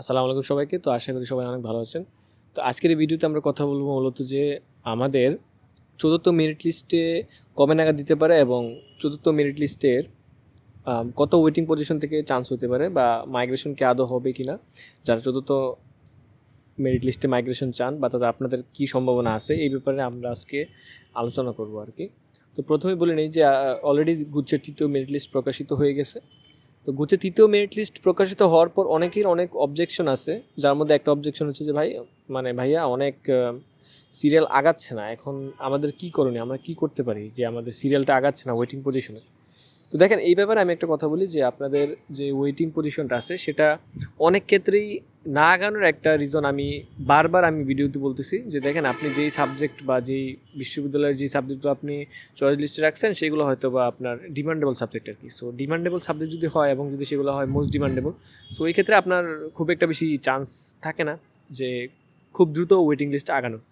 আসসালামু আলাইকুম সবাইকে। তো আশা করি সবাই অনেক ভালো আছেন। তো আজকের এই ভিডিওতে আমরা কথা বলব মূলত যে আমাদের চতুর্থ মেরিট লিস্টে কবে নাগাদ দিতে পারে এবং চতুর্থ মেরিট লিস্টের কত ওয়েটিং পজিশন থেকে চান্স হতে পারে বা মাইগ্রেশন কি আদৌ হবে কি না যারা চতুর্থ মেরিট লিস্টে মাইগ্রেশন চান বা তাদের আপনাদের কী সম্ভাবনা আছে, এই ব্যাপারে আমরা আজকে আলোচনা করব আর কি। তো প্রথমে বলে নিই যে অলরেডি গুচ্ছের তৃতীয় মেরিট লিস্ট প্রকাশিত হয়ে গেছে। তো গুচে তৃতীয় মেরিট লিস্ট প্রকাশিত হওয়ার পর অনেকের অনেক অবজেকশন আছে। যার মধ্যে একটা অবজেকশন হচ্ছে যে, ভাই মানে ভাইয়া অনেক সিরিয়াল আগাচ্ছে না। এখন আমাদের কি করণীয়? আমরা কি করতে পারি যে আমাদের সিরিয়ালটা আগাচ্ছে না ওয়েটিং পজিশনে তো দেখেন, এই ব্যাপারে আমি একটা কথা বলি যে, আপনাদের যে ওয়েটিং পজিশনটা আছে, সেটা অনেক ক্ষেত্রেই না আগানোর একটা রিজন আমি বারবার আমি ভিডিওতে বলতেছি যে দেখেন আপনি যেই সাবজেক্ট বা যেই বিশ্ববিদ্যালয়ের যেই সাবজেক্টগুলো আপনি চয়েস লিস্টে রাখছেন, সেগুলো হয়তো বা আপনার ডিমান্ডেবল সাবজেক্ট আর কি। সো ডিমান্ডেবল সাবজেক্ট যদি হয় এবং যদি সেগুলো হয় মোস্ট ডিমান্ডেবল সো এই ক্ষেত্রে আপনার খুব একটা বেশি চান্স থাকে না যে খুব দ্রুত ওয়েটিং লিস্ট আগানোর।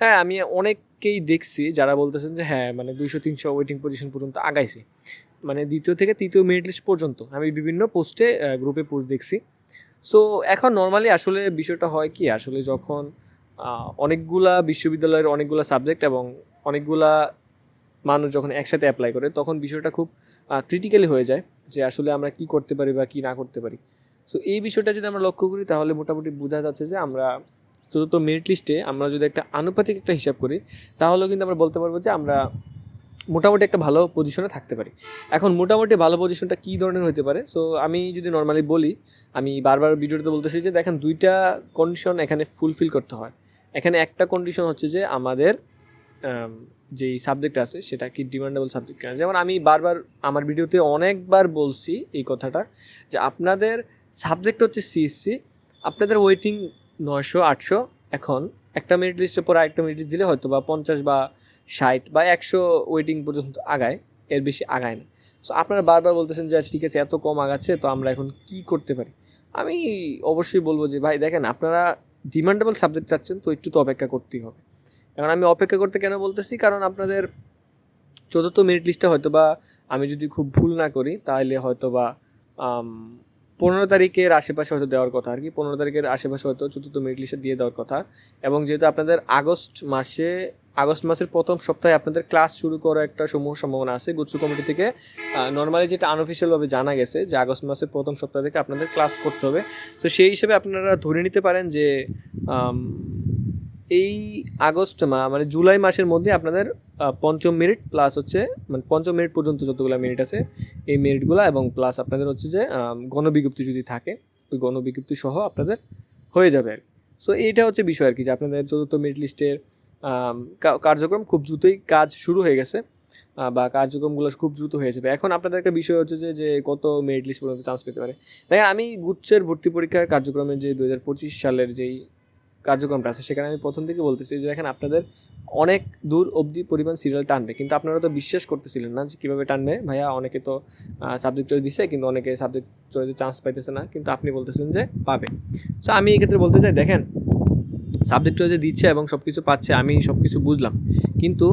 হ্যাঁ আমি অনেককেই দেখছি যারা বলতেছেন যে হ্যাঁ মানে দুইশো, তিনশো ওয়েটিং পজিশন পর্যন্ত আগাইছে। মানে দ্বিতীয় থেকে তৃতীয় মেরিট লিস্ট পর্যন্ত আমি বিভিন্ন পোস্টে গ্রুপে পোস্ট দেখছি। সো এখন নর্মালি আসলে বিষয়টা হয় কি, আসলে যখন অনেকগুলা বিশ্ববিদ্যালয়ের অনেকগুলা সাবজেক্ট এবং অনেকগুলা মানুষ যখন একসাথে অ্যাপ্লাই করে, তখন বিষয়টা খুব ক্রিটিক্যালি হয়ে যায় যে আসলে আমরা কি করতে পারি বা কি না করতে পারি। সো এই বিষয়টা যদি আমরা লক্ষ্য করি, তাহলে মোটামুটি বোঝা যাচ্ছে যে আমরা চতুর্থ মেরিট লিস্টে আমরা যদি একটা আনুপাতিক একটা হিসাব করি, তাহলেও কিন্তু আমরা বলতে পারব যে আমরা মোটামুটি একটা ভালো পজিশনে থাকতে পারি। এখন মোটামুটি ভালো পজিশনটা কী ধরনের হতে পারে? সো আমি যদি নর্মালি বলি, আমি বারবার ভিডিওতে বলতেছি যে, দেখেন দুইটা কন্ডিশন এখানে ফুলফিল করতে হয়। এখানে একটা কন্ডিশন হচ্ছে যে, আমাদের যেই সাবজেক্ট আছে, সেটা কি ডিমান্ডেবল সাবজেক্ট কিনা। যেমন আমি বারবার আমার ভিডিওতে অনেকবার বলছি এই কথাটা যে, আপনাদের সাবজেক্ট হচ্ছে সিএসসি আপনাদের ওয়েটিং নয়শো, আটশো, এখন একটা মিনিট লিস্টের পর আরেকটা লিস্ট দিলে হয়তো বা পঞ্চাশ বা ষাট বা একশো ওয়েটিং পর্যন্ত আগায় এর বেশি আগায় না। সো আপনারা বারবার বলতেছেন যে আচ্ছা, ঠিক আছে এত কম আগাচ্ছে তো আমরা এখন কি করতে পারি? আমি অবশ্যই বলব যে ভাই দেখেন আপনারা ডিমান্ডেবল সাবজেক্ট চাচ্ছেন তো একটু তো অপেক্ষা করতেই হবে। এখন আমি অপেক্ষা করতে কেন বলতেছি? কারণ আপনাদের চতুর্থ মেরিট লিস্টে হয়তো বা আমি যদি খুব ভুল না করি তাহলে হয়তো বা পনেরো তারিখের আশেপাশে হয়তো দেওয়ার কথা আর কি। পনেরো তারিখের আশেপাশে হয়তো চতুর্থ মেরিট লিস্টে দিয়ে দেওয়ার কথা। এবং যেহেতু আপনাদের আগস্ট মাসে আগস্ট মাসের প্রথম সপ্তাহে আপনাদের ক্লাস শুরু করার একটা সমূহ সম্ভাবনা আছে গুচ্ছ কমিটি থেকে। নর্মালি যেটা আনঅফিসিয়ালভাবে জানা গেছে যে আগস্ট মাসের প্রথম সপ্তাহ থেকে আপনাদের ক্লাস করতে হবে। তো সেই হিসেবে আপনারা ধরে নিতে পারেন যে এই আগস্ট মা মানে জুলাই মাসের মধ্যে আপনাদের পঞ্চম মিনিট প্লাস হচ্ছে মানে পঞ্চম মিনিট পর্যন্ত যতগুলো মেরিট আছে, এই মেরিটগুলো এবং প্লাস আপনাদের হচ্ছে যে গণবিজ্ঞপ্তি যদি থাকে, ওই গণবিজ্ঞপ্তি সহ আপনাদের হয়ে যাবে আর সো এইটা হচ্ছে বিষয় আর কি যে আপনাদের চতুর্থ মেরিট লিস্টের কার্যক্রম খুব দ্রুতই কাজ শুরু হয়ে গেছে বা কার্যক্রমগুলো খুব দ্রুত হয়ে যাবে। এখন আপনাদের একটা বিষয় হচ্ছে যে যে কত মেরিট লিস্ট পর্যন্ত চান্স পেতে পারে। দেখেন আমি গুচ্ছের ভর্তি পরীক্ষার কার্যক্রমে যে দু হাজার পঁচিশ সালের যেই কার্যক্রমটা আছে। সেখানে আমি প্রথম থেকে বলতেছি যে, দেখেন, আপনাদের অনেক দূর অবধি পরিমাণ সিরিয়াল টানবে। কিন্তু আপনারা তো বিশ্বাস করতেছিলেন না যে, কীভাবে টানবে। ভাইয়া, অনেকে তো সাবজেক্ট চয়েস দিছে, কিন্তু অনেকে সাবজেক্ট চয়েসে চান্স পাইতেছে না। কিন্তু আপনি বলতেছেন যে, পাবে। সো আমি এক্ষেত্রে ক্ষেত্রে বলতে চাই, দেখেন সাবজেক্ট চয়েসে দিচ্ছে এবং সব কিছু পাচ্ছে, আমি সব কিছু বুঝলাম। কিন্তু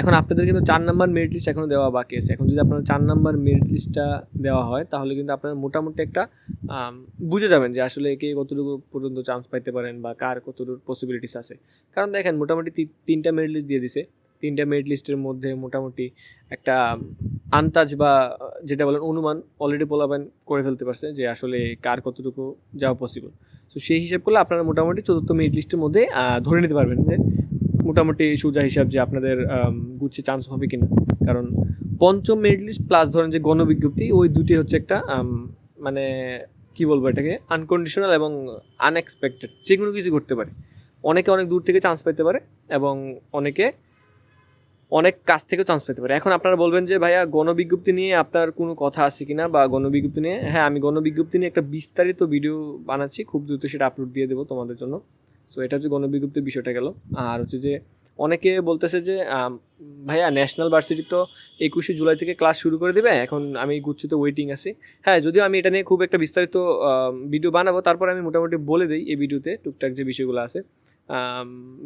এখন আপনাদের কিন্তু চার নাম্বার মেরিট লিস্ট এখনও দেওয়া বাকি আছে। এখন যদি আপনার চার নাম্বার মেরিট লিস্টটা দেওয়া হয়, তাহলে কিন্তু আপনার মোটামুটি একটা বুঝে যাবেন যে আসলে কে কতটুকু পর্যন্ত চান্স পাইতে পারেন বা কার কতটুকু পসিবিলিটিস আছে। কারণ দেখেন, মোটামুটি তিনটা মেরিট লিস্ট দিয়ে দিছে। তিনটা মেরিট লিস্টের মধ্যে মোটামুটি একটা আন্তাজ বা, যেটা বলেন অনুমান অলরেডি পোলাবেন করে ফেলতে পারছে যে আসলে কার কতটুকু যাওয়া পসিবল সো সেই হিসাব করলে আপনারা মোটামুটি চতুর্থ মেরিট লিস্টের মধ্যে ধরে নিতে পারবেন যে মোটামুটি সোজা হিসাব যে আপনাদের গুচ্ছে চান্স হবে কিনা। কারণ পঞ্চম মেরিট লিস্ট প্লাস ধরেন যে গণবিজ্ঞপ্তি, ওই দুটি হচ্ছে একটা মানে কি বলব এটাকে? আনকন্ডিশনাল এবং আনএক্সপেক্টেড যে কোনো কিছু করতে পারে। অনেকে অনেক দূর থেকে চান্স পেতে পারে এবং অনেকে অনেক কাছ থেকেও চান্স পেতে পারে। এখন আপনারা বলবেন যে, ভাইয়া, গণবিজ্ঞপ্তি নিয়ে আপনার কোনো কথা আছে কিনা বা গণবিজ্ঞপ্তি নিয়ে? হ্যাঁ আমি গণবিজ্ঞপ্তি নিয়ে একটা বিস্তারিত ভিডিও বানাচ্ছি। খুব দ্রুত সেটা আপলোড দিয়ে দেবো তোমাদের জন্য। সো এটা হচ্ছে গণবিজ্ঞপ্তির বিষয়টা গেল। আর হচ্ছে যে অনেকে বলতেছে যে ভাইয়া ন্যাশনাল ভার্সিটি তো একুশে জুলাই থেকে ক্লাস শুরু করে দেবে। এখন আমি গুচ্ছিত ওয়েটিং আছি। হ্যাঁ যদিও আমি এটা নিয়ে খুব একটা বিস্তারিত ভিডিও বানাবো। তারপর আমি মোটামুটি বলে দিই এই ভিডিওতে টুকটাক যে বিষয়গুলো আছে।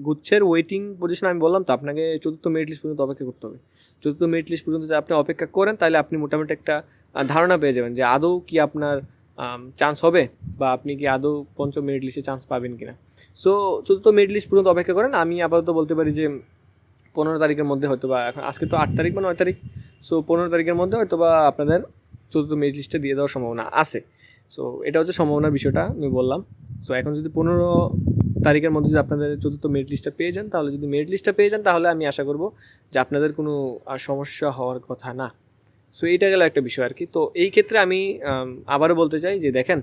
গুচ্ছের ওয়েটিং পজিশন আমি বললাম তো, আপনাকে চতুর্থ মেরিট লিস্ট পর্যন্ত অপেক্ষা করতে হবে। চতুর্থ মেরিট লিস্ট পর্যন্ত যদি আপনি অপেক্ষা করেন, তাহলে আপনি মোটামুটি একটা ধারণা পেয়ে যাবেন যে আদৌ কি আপনার চান্স হবে বা আপনি কি আদৌ পঞ্চম মেরিট লিস্টে চান্স পাবেন কি না সো চতুর্থ মেরিট লিস্ট পর্যন্ত অপেক্ষা করেন। আমি আপাতত বলতে পারি যে পনেরো তারিখের মধ্যে হয়তো বা এখন আজকে তো আট তারিখ বা নয় তারিখ। সো পনেরো তারিখের মধ্যে হয়তো বা আপনাদের চতুর্থ মেরিট লিস্টে দিয়ে দেওয়ার সম্ভাবনা আছে। সো এটা হচ্ছে সম্ভাবনার বিষয়টা, আমি বললাম। সো এখন যদি পনেরো তারিখের মধ্যে যদি আপনাদের চতুর্থ মেরিট লিস্টটা পেয়ে যান, তাহলে যদি মেরিট লিস্টটা পেয়ে যান, তাহলে আমি আশা করব যে আপনাদের কোনো আর সমস্যা হওয়ার কথা না। সো এইটা গেল একটা বিষয় আর কি। তো এই ক্ষেত্রে আমি আবারও বলতে চাই যে দেখেন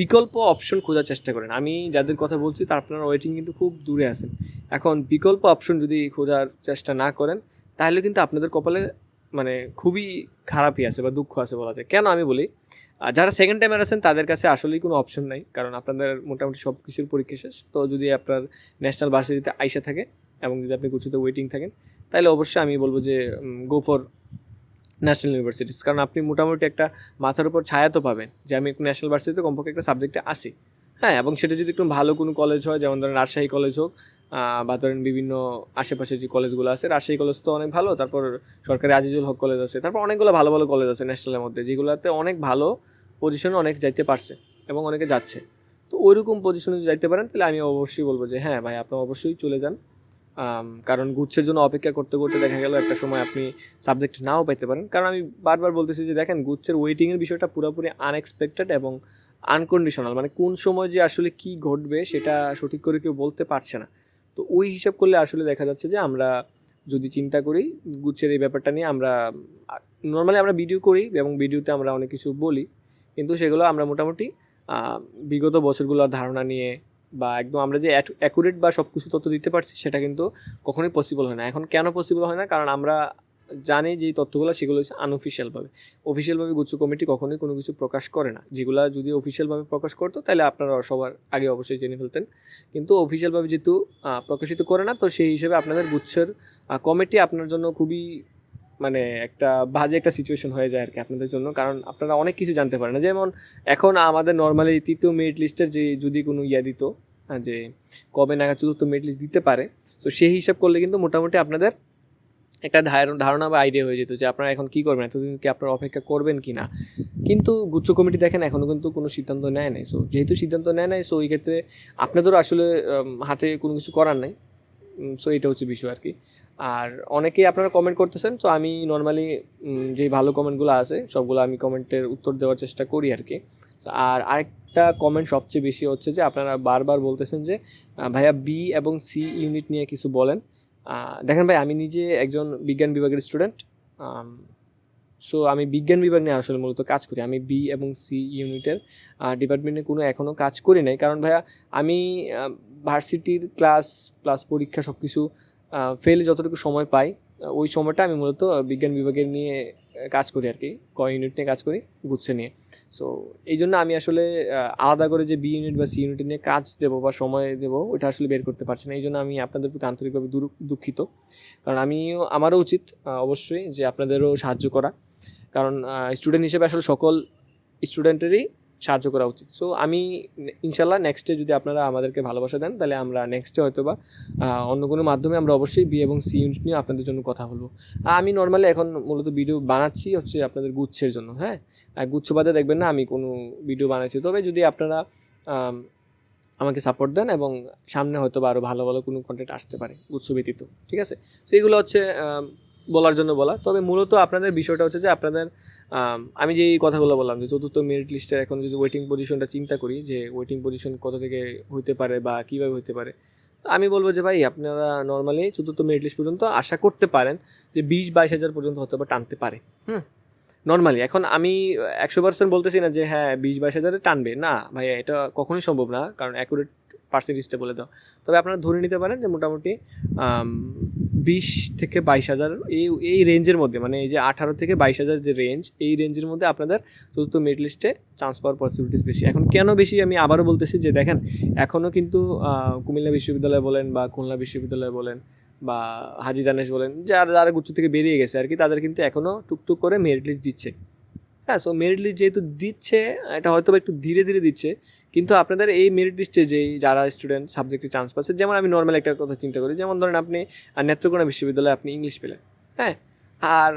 বিকল্প অপশন খোঁজার চেষ্টা করেন। আমি যাদের কথা বলছি, তার আপনারা ওয়েটিং কিন্তু খুব দূরে আছেন। এখন বিকল্প অপশন যদি খোঁজার চেষ্টা না করেন, তাহলে কিন্তু আপনাদের কপালে মানে খুবই খারাপই আছে বা দুঃখ আছে বলা যায়। কেন আমি বলি যারা সেকেন্ড টাইমের আছেন, তাদের কাছে আসলেই কোনো অপশন নাই। কারণ আপনাদের মোটামুটি সব কিছুর পরীক্ষা শেষ। তো যদি আপনার ন্যাশনাল ভার্সিটিতে আইসা থাকে এবং যদি আপনি কিছুতে ওয়েটিং থাকেন, তাহলে অবশ্যই আমি বলব যে গো ফর ন্যাশনাল ইউনিভার্সিটিস কারণ আপনি মোটামুটি একটা মাথার উপর ছায়া তো পাবেন যে আমি একটু ন্যাশনাল ভার্সিটিতে কমপক্ষে একটা সাবজেক্টে আসি হ্যাঁ এবং সেটা যদি একটু ভালো কোনো কলেজ হয়, যেমন ধরেন রাজশাহী কলেজ হোক বা ধরেন বিভিন্ন আশেপাশে যে কলেজগুলো আছে, রাজশাহী কলেজ তো অনেক ভালো, তারপর সরকারি আজিজুল হক কলেজ আছে, তারপর অনেকগুলো ভালো ভালো কলেজ আছে ন্যাশনালের মধ্যে, যেগুলোতে অনেক ভালো পজিশনে অনেক যাইতে পারছে এবং অনেকে যাচ্ছে। তো ওইরকম পজিশনে যদি যাইতে পারেন, তাহলে আমি অবশ্যই বলব যে হ্যাঁ ভাই, আপনি অবশ্যই চলে যান। কারণ গুচ্ছের জন্য অপেক্ষা করতে করতে দেখা গেল একটা সময় আপনি সাবজেক্ট নাও পেতে পারেন। কারণ আমি বারবার বলতেছি যে দেখেন, গুচ্ছের ওয়েটিংয়ের বিষয়টা পুরোপুরি আনএক্সপেক্টেড এবং আনকন্ডিশনাল মানে কোন সময় যে আসলে কি ঘটবে সেটা সঠিক করে কেউ বলতে পারছে না। তো ওই হিসাব করলে আসলে দেখা যাচ্ছে যে আমরা যদি চিন্তা করি, গুচ্ছের এই ব্যাপারটা নিয়ে আমরা নর্মালি আমরা ভিডিও করি এবং ভিডিওতে আমরা অনেক কিছু বলি, কিন্তু সেগুলো আমরা মোটামুটি বিগত বছরগুলোর ধারণা নিয়ে বা একদম আমরা যে অ্যাকুরেট বা সব কিছু তথ্য দিতে পারছি, সেটা কিন্তু কখনোই পসিবল হয় না। এখন কেন পসিবল হয় না? কারণ আমরা জানি যে তথ্যগুলো সেগুলো হচ্ছে আনঅফিসিয়ালভাবে অফিসিয়ালভাবে গুচ্ছ কমিটি কখনোই কোনো কিছু প্রকাশ করে না। যেগুলো যদি অফিসিয়ালভাবে প্রকাশ করতো, তাহলে আপনারা সবার আগে অবশ্যই জেনে ফেলতেন। কিন্তু অফিসিয়ালভাবে যেহেতু প্রকাশিত করে না, তো সেই হিসেবে আপনাদের গুচ্ছের কমিটি আপনার জন্য খুবই মানে একটা বাজে একটা সিচুয়েশন হয়ে যায় আর কি আপনাদের জন্য। কারণ আপনারা অনেক কিছু জানতে পারেন। যেমন এখন আমাদের নর্মালি তৃতীয় মেরিট লিস্টের যে, যদি কোনো ইয়া দিত যে কবে নাগাদ চতুর্থ মেরিট লিস্ট দিতে পারে, তো সেই হিসাব করলে কিন্তু মোটামুটি আপনাদের একটা ধার- ধারণা বা আইডিয়া হয়ে যেত যে আপনারা এখন কী করবেন, এতদিন কি আপনারা অপেক্ষা করবেন কি না কিন্তু গুচ্ছ কমিটি দেখেন এখনও কিন্তু কোনো সিদ্ধান্ত নেয় নাই। সো যেহেতু সিদ্ধান্ত নেয় নাই সো এই ক্ষেত্রে আপনাদেরও আসলে হাতে কোনো কিছু করার নাই। সো এটা হচ্ছে বিষয় আর কি আর অনেকেই আপনারা কমেন্ট করতেছেন তো আমি নর্মালি যে ভালো কমেন্টগুলো আছে, সবগুলো আমি কমেন্টের উত্তর দেওয়ার চেষ্টা করি আর কি আর আরেকটা কমেন্ট সবচেয়ে বেশি হচ্ছে যে, আপনারা বারবার বলতেছেন যে ভাইয়া বি এবং সি ইউনিট নিয়ে কিছু বলেন। দেখেন ভাই, আমি নিজে একজন বিজ্ঞান বিভাগের স্টুডেন্ট সো আমি বিজ্ঞান বিভাগ নিয়ে আসলে মূলত কাজ করি। আমি বি এবং সি ইউনিটের ডিপার্টমেন্টে কোনো এখনও কাজ করি নাই। কারণ ভাইয়া, আমি ভার্সিটির ক্লাস প্লাস পরীক্ষা সব কিছু ফেলে যতটুকু সময় পাই ওই সময়টা আমি মূলত বিজ্ঞান বিভাগের নিয়ে কাজ করি আর কি ক ইউনিট নিয়ে কাজ করি, গুচ্ছে নিয়ে। সো এই জন্য আমি আসলে আলাদা করে যে বি ইউনিট বা সি ইউনিট নিয়ে কাজ দেবো বা সময় দেবো ওটা আসলে বের করতে পারছি না। এই জন্য আমি আপনাদের প্রতি আন্তরিকভাবে দুঃখিত। কারণ আমিও, আমারও উচিত অবশ্যই যে আপনাদেরও সাহায্য করা। কারণ স্টুডেন্ট হিসেবে আসলে সকল স্টুডেন্টেরই সাহায্য করা উচিত। সো আমি ইনশাল্লাহ নেক্সটে যদি আপনারা আমাদেরকে ভালোবাসা দেন, তাহলে আমরা নেক্সটে হয়তো বা অন্য কোনো মাধ্যমে আমরা অবশ্যই বি এবং সি ইউনিট নিয়ে আপনাদের জন্য কথা বলব। আমি নর্মালি এখন মূলত ভিডিও বানাচ্ছি হচ্ছে আপনাদের গুচ্ছের জন্য হ্যাঁ? গুচ্ছ বাদে দেখবেন না, আমি কোনো ভিডিও বানাচ্ছি। তবে যদি আপনারা আমাকে সাপোর্ট দেন এবং সামনে হয়তো বা আরও ভালো ভালো কোনো কন্টেন্ট আসতে পারে গুচ্ছ ব্যতীত, ঠিক আছে? তো এগুলো হচ্ছে বলার জন্য বলা। তবে মূলত আপনাদের বিষয়টা হচ্ছে যে আপনাদের, আমি যে কথাগুলো বললাম যে চতুর্থ মেরিট লিস্টের এখন যদি ওয়েটিং পজিশনটা চিন্তা করি যে ওয়েটিং পজিশন কত থেকে হইতে পারে বা কীভাবে হইতে পারে আমি বলব যে ভাই আপনারা নর্মালি চতুর্থ মেরিট লিস্ট পর্যন্ত আশা করতে পারেন যে বিশ বাইশ হাজার পর্যন্ত হয়তো বা টানতে পারে। হুম? নর্মালি এখন আমি একশো পার্সেন্ট বলতেছি না যে হ্যাঁ বিশ বাইশ হাজারে টানবে। না ভাই এটা কখনোই সম্ভব না। কারণ অ্যাকুরেট পার্সেন্টেজটা বলে দাও। তবে আপনারা ধরে নিতে পারেন যে মোটামুটি বিশ থেকে বাইশ হাজার এই এই রেঞ্জের মধ্যে মানে এই যে আঠারো থেকে বাইশ হাজার যে রেঞ্জ এই রেঞ্জের মধ্যে আপনাদের চতুর্থ মেরিট লিস্টে চান্স পাওয়ার পসিবিলিটিস বেশি। এখন কেন বেশি? আমি আবারও বলতেছি যে দেখেন এখনও কিন্তু কুমিল্লা বিশ্ববিদ্যালয় বলেন বা খুলনা বিশ্ববিদ্যালয় বলেন বা হাজি দানেশ বলেন, যারা যারা গুচ্ছ থেকে বেরিয়ে গেছে আর কি, তাদের কিন্তু এখনও টুকটুক করে মেরিট লিস্ট দিচ্ছে। হ্যাঁ সো মেরিট লিস্ট যেহেতু দিচ্ছে, এটা হয়তো একটু ধীরে ধীরে দিচ্ছে, কিন্তু আপনাদের এই মেরিট লিস্টে যেই যারা স্টুডেন্ট সাবজেক্টে চান্স পাচ্ছে, যেমন আমি নর্মাল একটা কথা চিন্তা করি, যেমন ধরেন আপনি নেত্রকোনা বিশ্ববিদ্যালয়ে আপনি ইংলিশ পেলেন হ্যাঁ? আর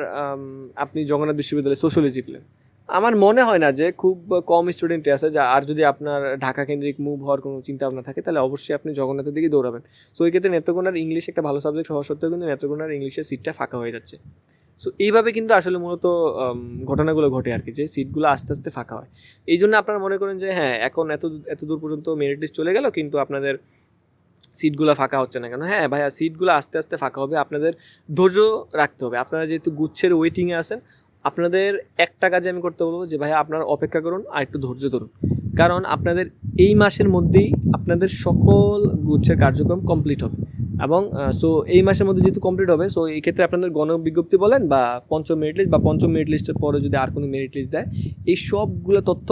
আপনি জগন্নাথ বিশ্ববিদ্যালয়ে সোশ্যোলজি পেলেন। আমার মনে হয় না যে খুব কম স্টুডেন্টই আছে, যা, আর যদি আপনার ঢাকা কেন্দ্রিক মুভ হওয়ার কোনো চিন্তা ভাবনা থাকে, তাহলে অবশ্যই আপনি জগন্নাথের দিকে দৌড়াবেন। সো এই ক্ষেত্রে নেত্রকোনার ইংলিশ একটা ভালো সাবজেক্ট হওয়া সত্ত্বেও কিন্তু নেত্রকোনার ইংলিশের সিটটা ফাঁকা হয়ে যাচ্ছে। সো এইভাবে কিন্তু আসলে মূলত ঘটনাগুলো ঘটে আর কি, যে সিটগুলো আস্তে আস্তে ফাঁকা হয়। এই জন্য আপনারা মনে করেন যে হ্যাঁ এখন এত এত দূর পর্যন্ত মেরিট লিস্ট চলে গেল, কিন্তু আপনাদের সিটগুলো ফাঁকা হচ্ছে না কেন? হ্যাঁ ভাইয়া, সিটগুলো আস্তে আস্তে ফাঁকা হবে, আপনাদের ধৈর্য রাখতে হবে। আপনারা যেহেতু গুচ্ছের ওয়েটিংয়ে আছেন, আপনাদের একটা কাজে আমি করতে বলব যে, ভাইয়া, আপনারা অপেক্ষা করুন আর একটু ধৈর্য ধরুন। কারণ আপনাদের এই মাসের মধ্যেই আপনাদের সকল গুচ্ছের কার্যক্রম কমপ্লিট হবে। এবং সো এই মাসের মধ্যে যেহেতু কমপ্লিট হবে সো এই ক্ষেত্রে আপনাদের গণ বিজ্ঞপ্তি বলেন বা পঞ্চম মেরিট লিস্ট বা পঞ্চম মেরিট লিস্টের পরে যদি আর কোনো মেরিট লিস্ট দেয়, এই সবগুলো তথ্য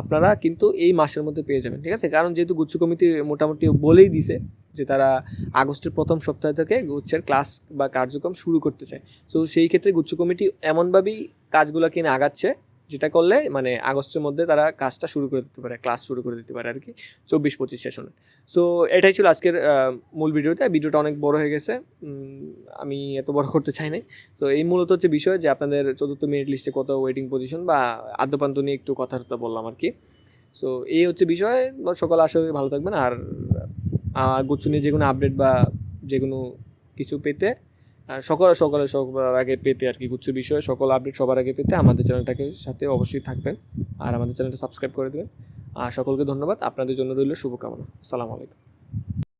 আপনারা কিন্তু এই মাসের মধ্যে পেয়ে যাবেন, ঠিক আছে? কারণ যেহেতু গুচ্ছ কমিটি মোটামুটি বলেই দিছে যে তারা আগস্টের প্রথম সপ্তাহ থেকে গুচ্ছের ক্লাস বা কার্যক্রম শুরু করতে চায় সো সেই ক্ষেত্রে গুচ্ছ কমিটি এমনভাবেই কাজগুলো কিনে আগাচ্ছে যেটা করলে মানে আগস্টের মধ্যে তারা কাজটা শুরু করে দিতে পারে ক্লাস শুরু করে দিতে পারে আর কি চব্বিশ পঁচিশ সেশনে সো এটাই ছিল আজকের মূল ভিডিওতে। ভিডিওটা অনেক বড় হয়ে গেছে। আমি এত বড় করতে চাই নাই। সো এই মূলত হচ্ছে বিষয় যে আপনাদের চতুর্থ মিনিট লিস্টে কত ওয়েটিং পজিশন বা আদ্যপান্ত নিয়ে একটু কথাবার্তা বললাম আর কি। সো এই হচ্ছে বিষয়। সকাল আশা করি ভালো থাকবেন। আর গুচ্ছ নিয়ে যে কোনো আপডেট বা যে কোনো কিছু পেতে সকল সকলে সবার আগে পেতে আর কি গুচ্ছ বিষয়ে, সকল আপডেট সবার আগে পেতে আমাদের চ্যানেলটাকে সাথে অবশ্যই থাকবেন আর আমাদের চ্যানেলটা সাবস্ক্রাইব করে দেবেন। আর সকলকে ধন্যবাদ, আপনাদের জন্য রইল শুভকামনা। আসসালামু আলাইকুম।